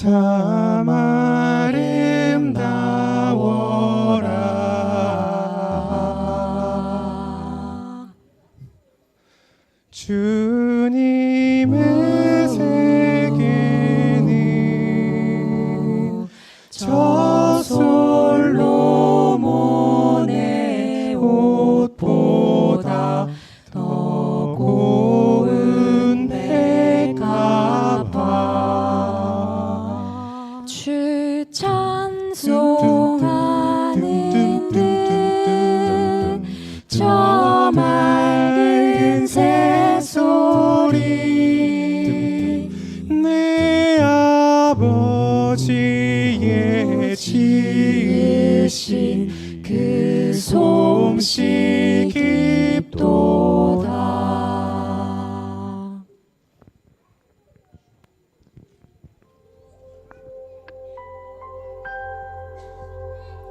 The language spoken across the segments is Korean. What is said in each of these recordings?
참 아름다워라. 주 찬송.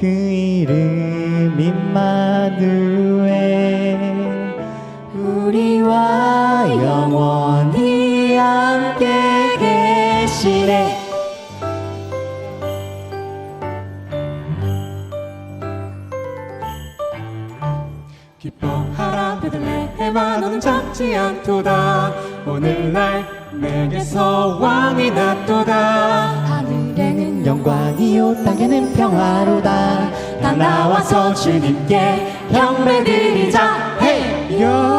그 이름 임마누에 우리와 영원히 함께 계시네. 기뻐하라 베들레헴아 너는 작지 않도다. 오늘날 내게서 왕이 났도다. 영광이요 땅에는 평화로다 다 나와서 주님께 경배드리자 헤이 hey!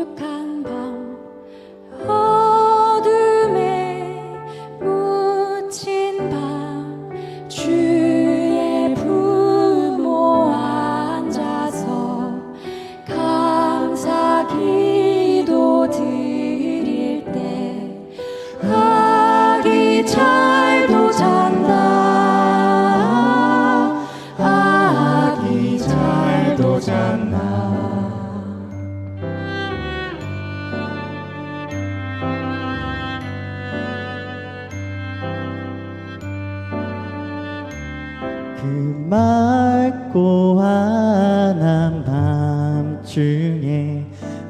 거룩한 그 맑고 환한 밤중에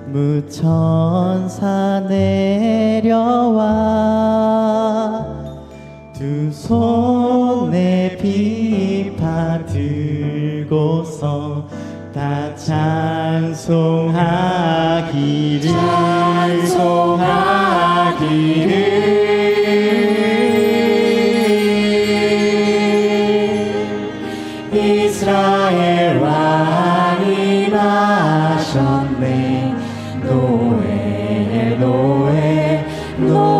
무천사 내려와 두 손에 비파 들고서 다 찬송하기를 찬송하기를 찬양 노예 노예 노예